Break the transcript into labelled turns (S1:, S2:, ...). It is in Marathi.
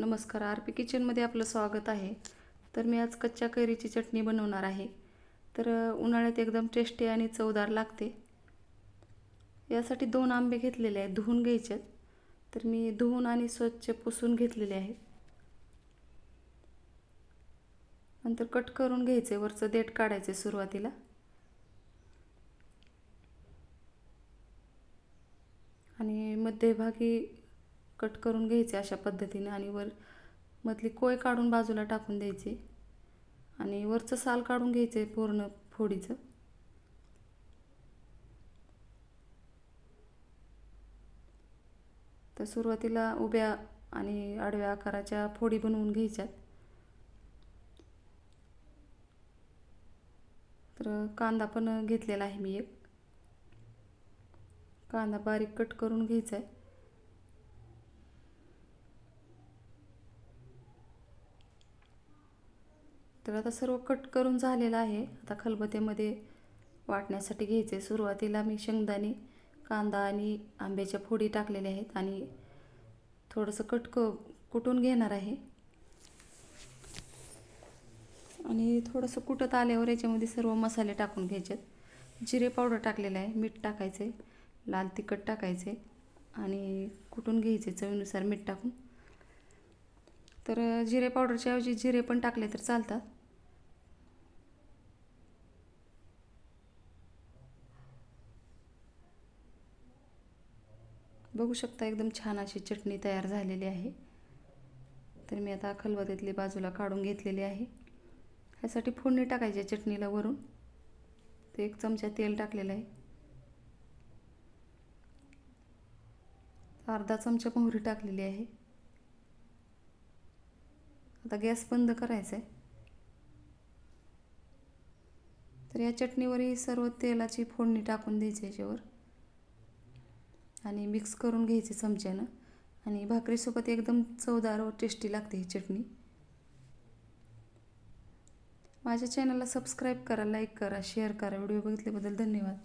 S1: नमस्कार आर पी किचनमध्ये आपलं स्वागत आहे. तर मी आज कच्च्या कैरीची चटणी बनवणार आहे. तर उन्हाळ्यात एकदम टेस्टी आणि चवदार लागते. यासाठी दोन आंबे घेतलेले आहेत धुवून घ्यायचे तर मी धुवून आणि स्वच्छ पुसून घेतलेले आहेत नंतर कट करून घ्यायचे वरचं देठ काढायचे सुरुवातीला. आणि मध्यभागी कट करून घ्यायचे अशा पद्धतीने आणि वर मधली कोय काढून बाजूला टाकून द्यायची. आणि वरचं साल काढून घ्यायचे पूर्ण फोडीचं. तर सुरुवातीला उभ्या आणि आडव्या आकाराच्या फोडी बनवून घ्यायच्यात. तर कांदा पण घेतलेला आहे मी एक. कांदा बारीक कट करून घ्यायचा आहे तर आता सर्व कट करून झालेलं आहे. आता खलबत्यामध्ये वाटण्यासाठी घ्यायचे सुरुवातीला मी शेंगदाणे कांदा आणि आंब्याच्या फोडी टाकलेल्या आहेत आणि थोडंसं कट क कुटून घेणार आहे. आणि थोडंसं कुटत आल्यावर याच्यामध्ये सर्व मसाले टाकून घ्यायचेत. जिरे पावडर टाकलेलं आहे. मीठ टाकायचे लाल तिखट टाकायचे आणि कुटून घ्यायचे चवीनुसार मीठ टाकून. तर जिरे पावडरच्या ऐवजी जिरे पण टाकले तर चालतात. बघू शकता एकदम छान अशी चटणी तयार झालेली आहे. तर मी आता खलबत्यातली बाजूला काढून घेतलेली आहे. ह्यासाठी फोडणी टाकायची चटणीला वरून. ते एक चमचा तेल टाकलेलं आहे. अर्धा चमचा मोहरी टाकलेली आहे. आता गॅस बंद करायचा आहे. तर या चटणीवरही सर्व तेलाची फोडणी टाकून द्यायची याच्यावर. आणि मिक्स करून घ्यायचे चमच्यानं. आणि भाकरीसोबत एकदम चवदार व टेस्टी लागते ही चटणी. माझ्या चॅनलला सबस्क्राईब करा लाईक करा शेअर करा. व्हिडिओ बघितल्याबद्दल धन्यवाद.